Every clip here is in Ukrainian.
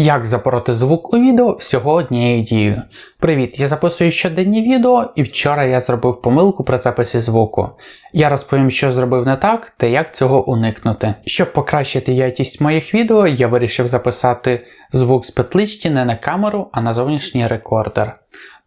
Як запороти звук у відео всього однією дією. Привіт, я записую щоденні відео, і вчора я зробив помилку при записі звуку. Я розповім, що зробив не так та як цього уникнути. Щоб покращити якість моїх відео, я вирішив записати звук з петлички не на камеру, а на зовнішній рекордер.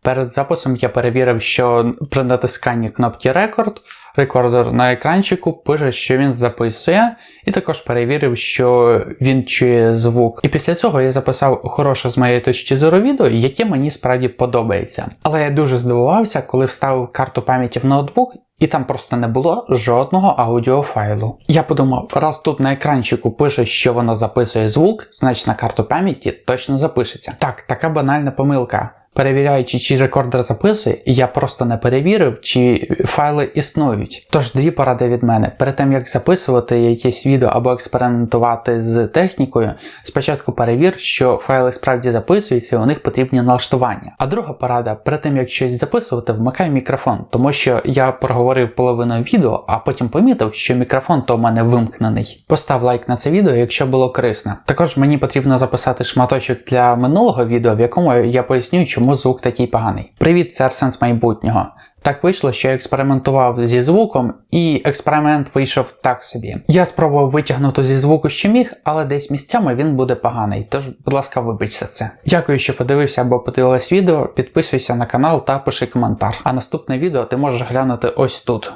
Перед записом я перевірив, що при натисканні кнопки рекорд рекордер на екранчику пише, що він записує, і також перевірив, що він чує звук. І після цього я записав хороше з моєї точки зору відео, яке мені справді подобається. Але я дуже здивувався, коли вставив карту пам'яті в ноутбук. І там просто не було жодного аудіофайлу. Я подумав, раз тут на екранчику пише, що воно записує звук, значить на карту пам'яті точно запишеться. Так, така банальна помилка. Перевіряючи, чи рекордер записує, я просто не перевірив, чи файли існують. Тож дві поради від мене. Перед тим як записувати якесь відео або експериментувати з технікою, спочатку перевір, що файли справді записуються і у них потрібні налаштування. А друга порада, перед тим як щось записувати, вмикай мікрофон, тому що я проговорив половину відео, а потім помітив, що мікрофон то в мене вимкнений. Постав лайк на це відео, якщо було корисно. Також мені потрібно записати шматочок для минулого відео, в якому я поясню, чому звук такий поганий. Привіт, це Арсенс майбутнього. Так вийшло, що я експериментував зі звуком, і експеримент вийшов так собі. Я спробував витягнути зі звуку, що міг, але десь місцями він буде поганий. Тож, будь ласка, вибачте це. Дякую, що подивився або подивилась відео. Підписуйся на канал та пиши коментар. А наступне відео ти можеш глянути ось тут.